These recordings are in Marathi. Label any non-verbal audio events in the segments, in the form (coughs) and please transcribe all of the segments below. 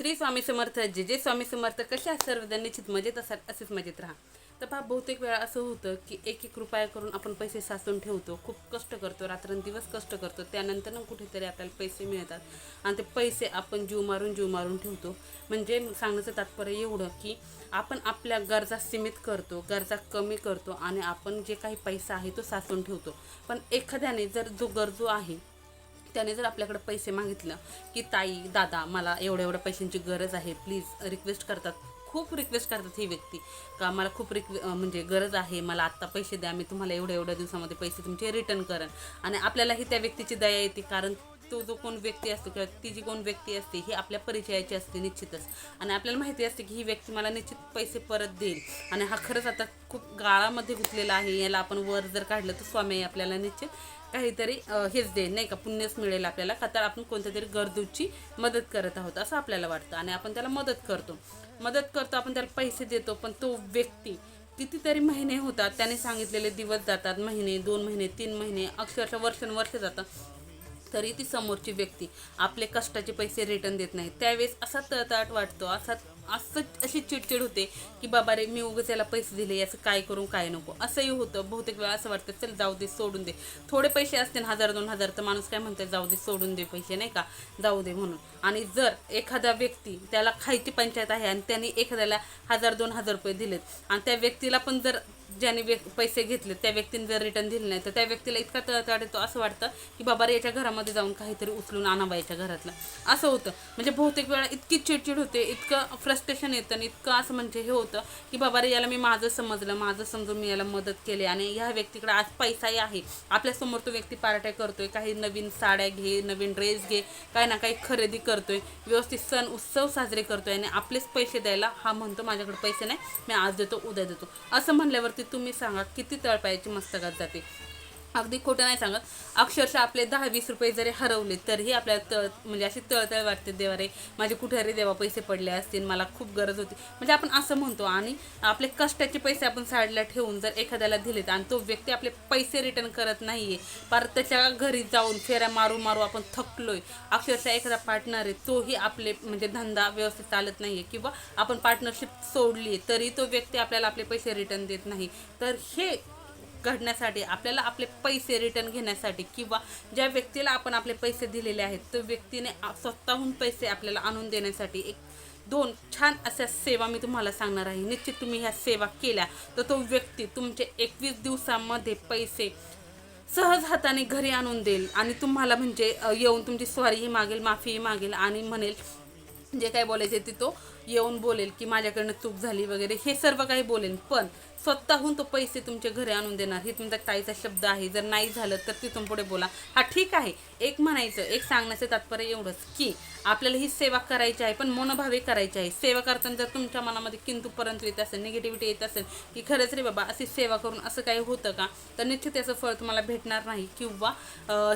श्री स्वामी समर्थ जे जे स्वामी समर्थ कशा सर्वजण निश्चित मजेत असाल असेच मजेत राहा. तर पहा बहुतेक वेळा असं होतं की एक एक रुपया करून आपण पैसे साचून ठेवतो खूप कष्ट करतो रात्रंदिवस कष्ट करतो त्यानंतर ना कुठेतरी आपल्याला पैसे मिळतात. आणि ते पैसे आपण जीव मारून जीव मारून ठेवतो. म्हणजे सांगण्याचं तात्पर्य एवढं की आपण आपल्या गरजा सीमित करतो गरजा कमी करतो आणि आपण जे काही पैसा आहे तो साचून ठेवतो. पण एखाद्याने जर जो गरजू आहे त्याने जर आपल्याकडे पैसे मागितलं की ताई दादा मला एवढ्या एवढ्या पैशांची गरज आहे प्लीज रिक्वेस्ट करतात. खूप रिक्वेस्ट करतात ही व्यक्ती. का मला खूप रिक्वे म्हणजे गरज आहे मला आत्ता पैसे द्या मी तुम्हाला एवढ्या एवढ्या दिवसामध्ये पैसे तुमचे रिटर्न करेन. आणि आपल्यालाही त्या व्यक्तीची दया येते कारण तो जो कोण व्यक्ती असतो किंवा ती जी कोण व्यक्ती असते ही आपल्या परिचयाची असते निश्चितच. आणि आपल्याला माहिती असते की ही व्यक्ती मला निश्चित पैसे परत देईल. आणि हा खरंच आता खूप गाळामध्ये गुंतलेला आहे याला आपण वर जर काढलं तर स्वामी आपल्याला निश्चित काहीतरी हेच दे नाही का? पुण्यच मिळेल आपल्याला. का तर आपण कोणत्या तरी गरजूची मदत करत आहोत असं आपल्याला वाटतं. आणि आपण त्याला मदत करतो. मदत करतो आपण त्याला पैसे देतो पण तो व्यक्ती कितीतरी महिने होतात त्याने सांगितलेले दिवस जातात महिने दोन महिने तीन महिने अक्षरशः वर्षानुवर्ष जातात तरी ती समोरची व्यक्ती आपले कष्टाचे पैसे रिटर्न देत नाही. त्यावेळेस असा तळतळाट वाटतो असा असं अशी चिडचिड होते की बाबा रे मी उगाच याला पैसे दिले याचं काय करू काय नको. असंही होतं. बहुतेक वेळा असं वाटतं चल जाऊ दे सोडून दे. थोडे पैसे असतील हजार दोन हजार तर माणूस काय म्हणतात जाऊ दे सोडून दे पैसे नाही का? जाऊ दे म्हणून. आणि जर एखादा व्यक्ती त्याला खायची पंचायत आहे आणि त्यांनी एखाद्याला हजार दोन हजार रुपये दिलेत आणि त्या व्यक्तीला पण जर ज्याने व्यक् पैसे घेतले त्या व्यक्तीने जर रिटर्न दिले नाही तर त्या व्यक्तीला इतका तळतळ येतो असं वाटतं की बाबा रे याच्या घरामध्ये जाऊन काहीतरी उचलून आणावा याच्या घरातलं. असं होतं. म्हणजे बहुतेक वेळा इतकी चिडचिड होते इतकं फ्रस्ट्रेशन येतं आणि इतकं असं म्हणजे हे होतं की बाबा रे याला मी माझं समजलं माझं समजून मी याला मदत केली आणि ह्या व्यक्तीकडे आज पैसाही आहे. आपल्यासमोर तो व्यक्ती पार्ट्या करतोय काही नवीन साड्या घे नवीन ड्रेस घे काही ना काही खरेदी करतोय व्यवस्थित सण उत्सव साजरे करतोय आणि आपलेच पैसे द्यायला हा म्हणतो माझ्याकडे पैसे नाही मी आज देतो उद्या देतो. असं म्हणल्यावरती तुम्ही सांगा किती तळपायची मस्तकात जाते? अगदी खोटं नाही सांगत. अक्षरशः आपले दहा वीस रुपये जरी हरवले तरीही आपल्याला तळ म्हणजे अशी तळतळ वाटते देवा रे माझे कुठे रे देवा पैसे पडले असतील मला खूप गरज होती. म्हणजे आपण असं म्हणतो आणि आपले कष्टाचे पैसे आपण साईडला ठेवून जर एखाद्याला दिलेत आणि तो व्यक्ती आपले पैसे रिटर्न करत नाही आहे पार त्याच्या घरी जाऊन फेऱ्या मारू मारू आपण थकलोय. अक्षरशः एखादा पार्टनर आहे तोही आपले म्हणजे धंदा व्यवस्थित चालत नाही आहे किंवा आपण पार्टनरशिप सोडली तरी तो व्यक्ती आपल्याला आपले पैसे रिटर्न देत नाही. तर हे घडण्यासाठी आपल्याला आपले पैसे रिटर्न घेण्यासाठी किंवा ज्या व्यक्तीला आपण आपले पैसे दिलेले आहेत तो व्यक्तीने स्वतःहून पैसे आपल्याला आणून देण्यासाठी एक दोन छान अशा सेवा मी तुम्हाला सांगणार आहे. निश्चित तुम्ही ह्या सेवा केल्या तर तो व्यक्ती तुमचे एकवीस दिवसामध्ये पैसे सहज हाताने घरी आणून देईल आणि तुम्हाला म्हणजे येऊन तुमची स्वारीही मागेल माफीही मागेल आणि म्हणेल जे काय बोलायचे ते तो येऊन बोलेल की माझ्याकडनं चूक झाली वगैरे हे सर्व काही बोलेल. पण स्वतःहून तो पैसे तुमच्या घरी आणून देणार. हे तुमचा ताईचा शब्द आहे. जर नाही झालं तर तिथून पुढे बोला. हा ठीक आहे. एक म्हणायचं एक सांगण्याचं तात्पर्य एवढंच की आपल्याला ही सेवा करायची आहे पण मनोभावे करायची आहे. सेवा करताना जर तुमच्या मनामध्ये किंतु परंतु येत असेल निगेटिव्हिटी येत असेल की खरंच रे बाबा अशी सेवा करून असं काही होतं का? तर निश्चित त्याचं फळ तुम्हाला भेटणार नाही. किंवा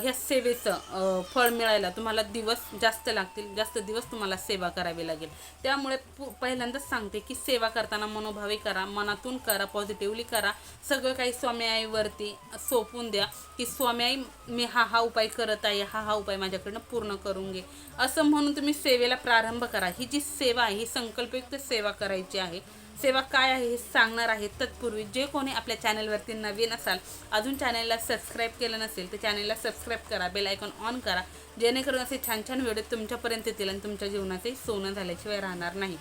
ह्या सेवेचं फळ मिळायला तुम्हाला दिवस जास्त लागतील. जास्त दिवस तुम्हाला सेवा करावी लागेल. त्यामुळे पु- पहिल्यांदाच सांगते की सेवा करताना मनोभावे करा. मनातून करा. पॉझिटिव्हली करा. सगळं काही स्वाम्याईवरती सोपून द्या की स्वाम्याई मी हा हा उपाय करत आहे हा हा उपाय माझ्याकडनं पूर्ण करून घे. असं म्हणून तुम्ही सेवेला प्रारंभ करा. ही जी सेवा आहे ही संकल्पयुक्त सेवा करायची आहे. सेवा काय आहे हे सांगणार आहे तत्पूर्वी. जे कोणी आपल्या चॅनलवरती नवीन असाल अजून चॅनलला सबस्क्राईब केलं नसेल तर चॅनलला सबस्क्राईब करा बेल आयकॉन ऑन करा. जेणेकरून असे छान छान व्हिडिओ तुमच्यापर्यंत येतील आणि तुमच्या जीवनाचे सोनं झाल्याशिवाय राहणार नाही.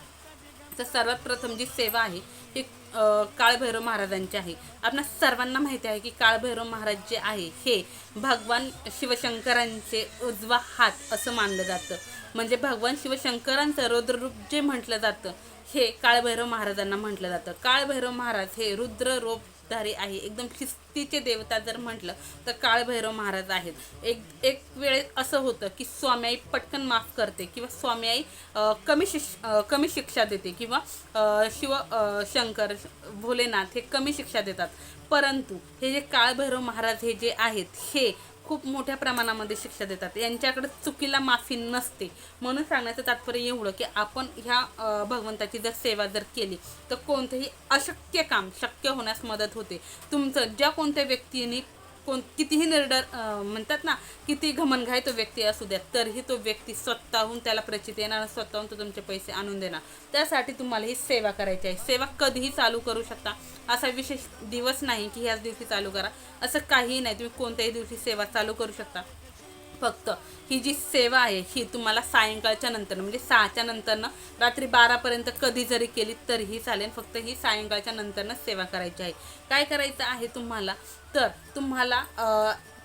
तर सर्वात प्रथम जी सेवा आहे ही काळभैरव महाराजांचे आहे. आपणा सर्वांना माहिती आहे की काळभैरव महाराज जे आहे हे भगवान शिवशंकरांचे उजवा हात असं मानलं जातं. म्हणजे भगवान शिवशंकरांचं रुद्ररूप जे म्हटलं जातं हे काळभैरव महाराजांना म्हटलं जातं. काळभैरव महाराज हे रुद्र धारी आहे. एकदम शिस्तीचे देवता जर म्हटलं तर काळभैरव महाराज आहेत. एक एक वेळेस असं होतं की स्वामी आई पटकन माफ करते किंवा स्वामी आई कमी शिक्ष कमी शिक्षा देते किंवा शिव शंकर भोलेनाथ हे कमी शिक्षा देतात. परंतु हे जे काळभैरव महाराज हे जे आहेत हे खूप मोठ्या प्रमाणामध्ये शिक्षा देतात. यांच्याकडे चुकीला माफी नसते. म्हणून सांगण्याचं तात्पर्य एवढं की आपण ह्या भगवंताची जर सेवा जर केली तर कोणतंही अशक्य काम शक्य होण्यास मदत होते. तुमचं ज्या कोणत्या व्यक्तीने कोण कितीही निर्डर म्हणतात ना किती घमनघाय तो व्यक्ती असू द्या तरीही तो व्यक्ती स्वतःहून त्याला प्रचित येणार स्वतःहून तो तुमचे पैसे आणून देणार. त्यासाठी तुम्हाला ही सेवा करायची आहे. सेवा कधीही चालू करू शकता. असा विशेष दिवस नाही की ह्याच दिवशी चालू करा. असं काहीही नाही. तुम्ही कोणत्याही दिवशी सेवा चालू करू शकता. फक्त ही जी सेवा आहे ही तुम्हाला सायंकाळच्या नंतर म्हणजे सहाच्या नंतरनं रात्री बारापर्यंत कधी जरी केली तरीही चालेल फक्त ही सायंकाळच्या नंतरनं सेवा करायची आहे. काय करायचं आहे तुम्हाला? तर तुम्हाला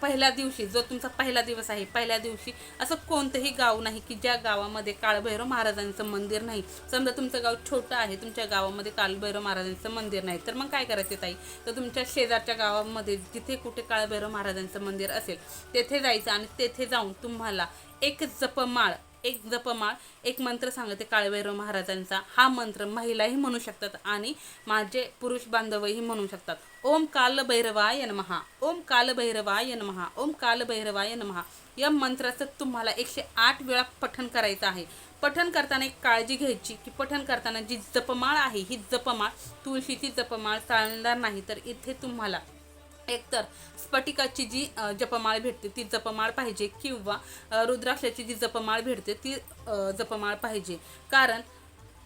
पहिल्या दिवशी जो तुमचा पहिला दिवस आहे पहिल्या दिवशी असं कोणतंही गाव नाही की ज्या गावामध्ये काळभैरव महाराजांचं मंदिर नाही. समजा तुमचं गाव छोटं आहे तुमच्या गावामध्ये काळभैरव महाराजांचं मंदिर नाही. तर मग काय करायचं ताई? तर तुमच्या शेजारच्या गावामध्ये जिथे कुठे काळभैरव महाराजांचं मंदिर असेल तेथे जायचं आणि तेथे जाऊन तुम्हाला एक जपमाळ एक जपमाळ एक मंत्र सांगते काळभैरव महाराजांचा. हा मंत्र महिलाही म्हणू शकतात आणि माझे पुरुष बांधवही म्हणू शकतात. ओम कालभैरवाय नमहा. ओम कालभैरवाय नमहा. ओम कालभैरवाय नमहा. या मंत्राचं तुम्हाला एकशे आठ वेळा पठण करायचं आहे. पठण करताना एक काळजी घ्यायची की पठण करताना जी जपमाळ आहे ही जपमाळ तुळशीची जपमाळ चालणार नाही. तर इथे तुम्हाला एकतर स्फटिकाची जी जपमाळ भेटते ती जपमाळ पाहिजे किंवा रुद्राक्षाची जी जपमाळ भेटते ती जपमाळ पाहिजे. कारण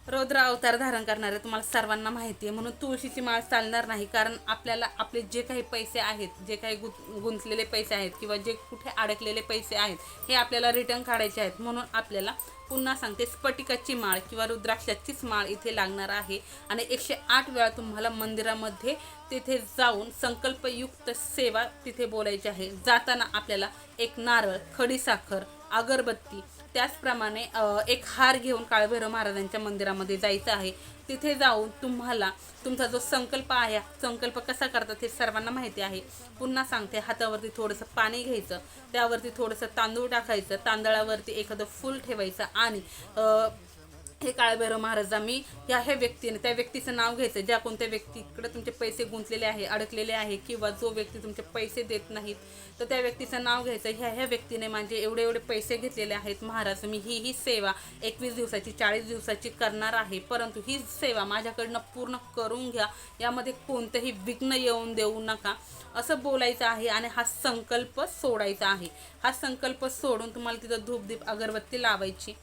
रौद्र अवतार धारण करणारे तुम्हाला सर्वांना माहिती आहे. म्हणून तुळशीची माळ चालणार नाही. कारण आपल्याला आपले जे काही पैसे आहेत जे काही गुंत गुंतलेले पैसे आहेत किंवा जे कुठे अडकलेले पैसे आहेत हे आपल्याला रिटर्न काढायचे आहेत. म्हणून आपल्याला पुन्हा सांगते स्फटिकाची माळ किंवा रुद्राक्षाचीच माळ इथे लागणार आहे. आणि एकशे आठ वेळा तुम्हाला मंदिरामध्ये तिथे जाऊन संकल्पयुक्त सेवा तिथे बोलायची आहे. जाताना आपल्याला एक नारळ खडीसाखर अगरबत्ती त्याचप्रमाणे एक हार घेऊन काळभैरव महाराजांच्या मंदिरामध्ये जायचं आहे. तिथे जाऊन तुम्हाला तुमचा जो संकल्प आहे संकल्प कसा करतात हे सर्वांना माहिती आहे. पुन्हा सांगते हातावरती थोडंसं पाणी घ्यायचं त्यावरती थोडंसं तांदूळ टाकायचं तांदळावरती एखादं फूल ठेवायचं आणि हे काळभैरव महाराजा मी ह्या ह्या व्यक्तीने त्या व्यक्तीचं नाव घ्यायचं ज्या कोणत्या व्यक्तीकडे तुमचे पैसे गुंतलेले आहे अडकलेले आहे किंवा जो व्यक्ती तुमचे पैसे देत नाहीत तर त्या व्यक्तीचं नाव घ्यायचं. ह्या ह्या व्यक्तीने माझे एवढे एवढे पैसे घेतलेले आहेत महाराज मी ही ही सेवा एकवीस दिवसाची चाळीस दिवसाची करणार आहे. परंतु ही सेवा माझ्याकडनं पूर्ण करून घ्या. यामध्ये कोणतंही विघ्न येऊन देऊ नका. असं बोलायचं आहे आणि हा संकल्प सोडायचा आहे. हा संकल्प सोडून तुम्हाला तिथं धूपदीप अगरबत्ती लावायची.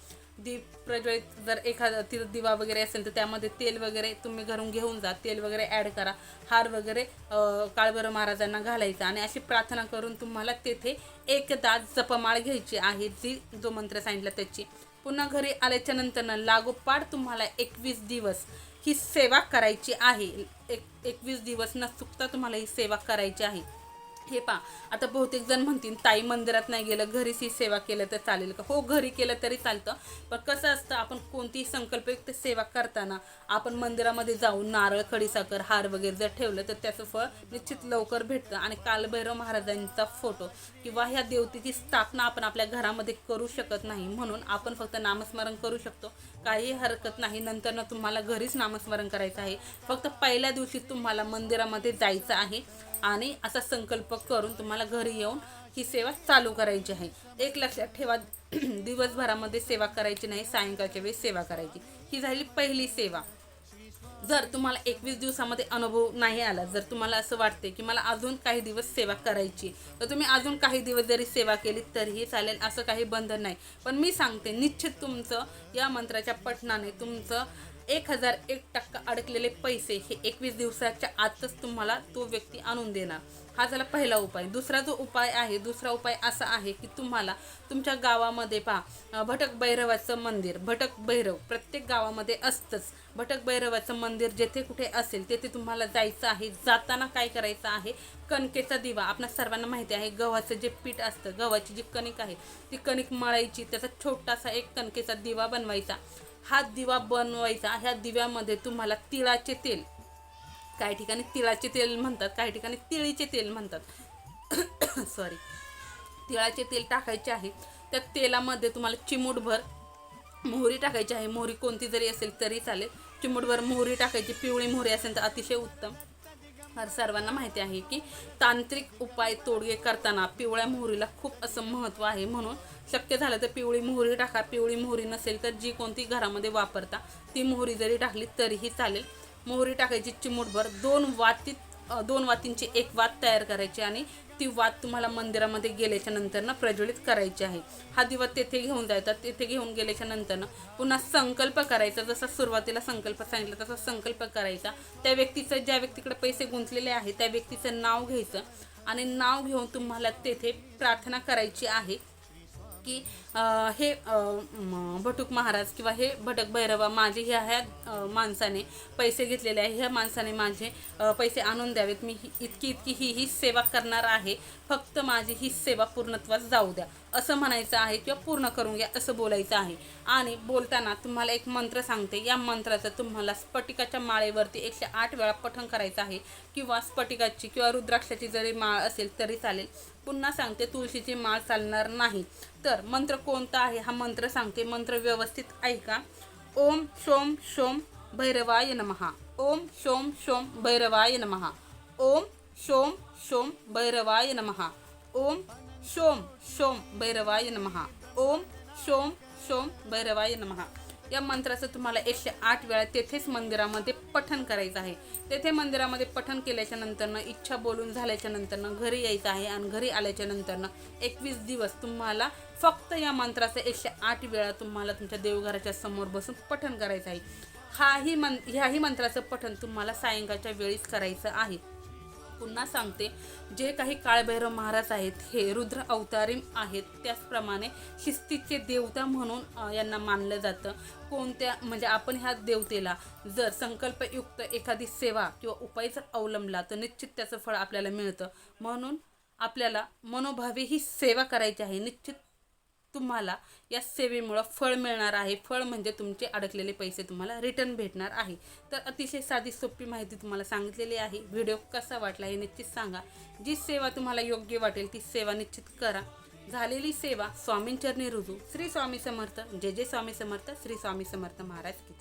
दीप प्रज्वलित जर एखादा तिथं दिवा वगैरे असेल तर त्यामध्ये तेल वगैरे तुम्ही घरून घेऊन जा. तेल वगैरे ॲड करा. हार वगैरे अं, काळभैरव महाराजांना घालायचा आणि अशी प्रार्थना करून तुम्हाला तेथे एकदा जपमाळ घ्यायची आहे जी जो मंत्र सांगितला त्याची. पुन्हा घरी आल्याच्या नंतरनं लागोपाठ तुम्हाला एकवीस दिवस ही सेवा करायची आहे. एक एकवीस दिवस न चुकता तुम्हाला ही सेवा करायची आहे. हे पा आता बहुतेक जण म्हणतील ताई मंदिरात नाही गेलं घरीच ही सेवा केलं तर चालेल का? हो घरी केलं तरी चालतं. पण कसं असतं आपण कोणतीही संकल्पयुक्त सेवा करताना आपण मंदिरामध्ये जाऊन नारळ खडीसाखर हार वगैरे जर ठेवलं तर त्याचं फळ निश्चित लवकर भेटतं. आणि कालभैरव महाराजांचा फोटो किंवा ह्या देवतेची स्थापना आपण आपल्या घरामध्ये करू शकत नाही म्हणून आपण फक्त नामस्मरण करू शकतो. काही हरकत नाही. नंतर ना तुम्हाला घरीच नामस्मरण करायचं आहे. फक्त पहिल्या दिवशी तुम्हाला मंदिरामध्ये जायचं आहे आणि असा संकल्प करून तुम्हाला घरी येऊन ही सेवा चालू करायची आहे. एक लक्षात ठेवा (clears throat) दिवसभरामध्ये सेवा करायची नाही सायंकाळच्या वेळी सेवा करायची. ही झाली पहिली सेवा. जर तुम्हाला एकवीस दिवसामध्ये अनुभव नाही आला जर तुम्हाला असं वाटते की मला अजून काही दिवस सेवा करायची तर तुम्ही अजून काही दिवस जरी सेवा केली तरीही चालेल असं काही बंधन नाही. पण मी सांगते निश्चित तुमचं या मंत्राच्या पठणाने तुमचं एक हजार एक टक्का अडकलेले पैसे हे एकवीस दिवसाच्या आतच तुम्हाला तो व्यक्ती आणून देणार. हा झाला पहिला उपाय. दुसरा जो उपाय आहे दुसरा उपाय असा आहे की तुम्हाला तुमच्या गावामध्ये पहा भटक भैरवाचं मंदिर भटक भैरव प्रत्येक गावामध्ये असतंच. भटक भैरवाचं मंदिर जेथे कुठे असेल तेथे तुम्हाला जायचं आहे. जाताना काय करायचं आहे? कणकेचा दिवा. आपणा सर्वांना माहिती आहे गव्हाचं जे पीठ असतं गव्हाची जी कणिक आहे ती कणिक मळायची त्याचा छोटासा एक कणकेचा दिवा बनवायचा. हा दिवा बनवायचा. ह्या दिव्यामध्ये तुम्हाला तिळाचे तेल काही ठिकाणी तिळाचे तेल म्हणतात काही ठिकाणी तिळीचे तेल म्हणतात. (coughs) सॉरी तिळाचे तेल टाकायचे आहे. त्या तेलामध्ये तुम्हाला चिमूटभर मोहरी टाकायची आहे. मोहरी कोणती जरी असेल तरी चालेल. चिमूटभर मोहरी टाकायची. पिवळी मोहरी असेल तर अतिशय उत्तम. सर्वांना माहिती आहे की तांत्रिक उपाय तोडगे करताना पिवळ्या मोहरीला खूप असं महत्त्व आहे. म्हणून शक्य झालं तर पिवळी मोहरी टाका. पिवळी मोहरी नसेल तर जी कोणती घरामध्ये वापरता ती मोहरी जरी टाकली तरीही चालेल. मोहरी टाकायची चिमूटभर. दोन वातीत दोन वातींची एक वात तयार करायची आणि ती वात तुम्हाला मंदिरामध्ये गेल्याच्या नंतरनं प्रज्वलित करायची आहे. हा दिवा तेथे घेऊन जायचा. तेथे घेऊन गेल्याच्या नंतरनं पुन्हा संकल्प करायचा. जसा सुरुवातीला संकल्प सांगितला तसा संकल्प करायचा. त्या व्यक्तीचं ज्या व्यक्तीकडे पैसे गुंतलेले आहे त्या व्यक्तीचं नाव घ्यायचं आणि नाव घेऊन तुम्हाला तेथे प्रार्थना करायची आहे. की हे भटूक महाराज किंवा हे भटक भैरवा माझे ह्या ह्या माणसाने पैसे घेतलेले आहे. ह्या माणसाने माझे पैसे आणून द्यावेत. मी ही- इतकी इतकी ही ही सेवा करणार आहे. फक्त माझी ही सेवा पूर्णत्वास जाऊ द्या. असं म्हणायचं आहे किंवा पूर्ण करून घ्या असं बोलायचं आहे. आणि बोलताना तुम्हाला एक मंत्र सांगते. या मंत्राचं तुम्हाला स्फटिकाच्या माळेवरती एकशे आठ वेळा पठण करायचं आहे. किंवा स्फटिकाची किंवा रुद्राक्षाची जरी माळ असेल तरी चालेल. पुन्हा सांगते तुळशीची माळ चालणार नाही. तर मंत्र कोणता आहे? हा मंत्र सांगते. मंत्र व्यवस्थित ऐका ओम शोम शोम भैरवाय नमहा. ओम शोम शोम भैरवाय नमहा. ओम शोम शोम भैरवाय नमहा. ओम शोम शोम भैरवाय नमहा. ओम शोम शोम भैरवाय नमहा. या मंत्राचं तुम्हाला एकशे आठ वेळा तेथेच मंदिरामध्ये पठण करायचं आहे. तेथे मंदिरामध्ये पठण केल्याच्या नंतरनं इच्छा बोलून झाल्याच्या नंतरनं घरी यायचं आहे आणि घरी आल्याच्या नंतरनं एकवीस दिवस तुम्हाला फक्त या मंत्राचं एकशे आठ वेळा तुम्हाला तुमच्या देवघराच्या समोर बसून पठण करायचं आहे. हाही मन ह्याही मंत्राचं पठण तुम्हाला सायंकाळच्या वेळीच करायचं आहे. पुन्हा सांगते जे काही काळभैरव महाराज आहेत हे रुद्र अवतारी आहेत त्याचप्रमाणे शिस्तीचे देवता म्हणून यांना मानलं जातं. कोणत्या म्हणजे आपण ह्या देवतेला जर संकल्पयुक्त एखादी सेवा किंवा उपाय जर अवलंबला तर निश्चित त्याचं फळ आपल्याला मिळतं. म्हणून आपल्याला मनोभावी ही सेवा करायची आहे. निश्चित तुम्हाला या सेवेमुळं फळ मिळणार आहे. फळ म्हणजे तुमचे अडकलेले पैसे तुम्हाला रिटर्न भेटणार आहे. तर अतिशय साधी सोपी माहिती तुम्हाला सांगितलेली आहे. व्हिडिओ कसा वाटला हे निश्चित सांगा. जी सेवा तुम्हाला योग्य वाटेल ती सेवा निश्चित करा. झालेली सेवा स्वामींचरणी रुजू. श्री स्वामी समर्थ. जय जय स्वामी समर्थ. श्री स्वामी समर्थ महाराज की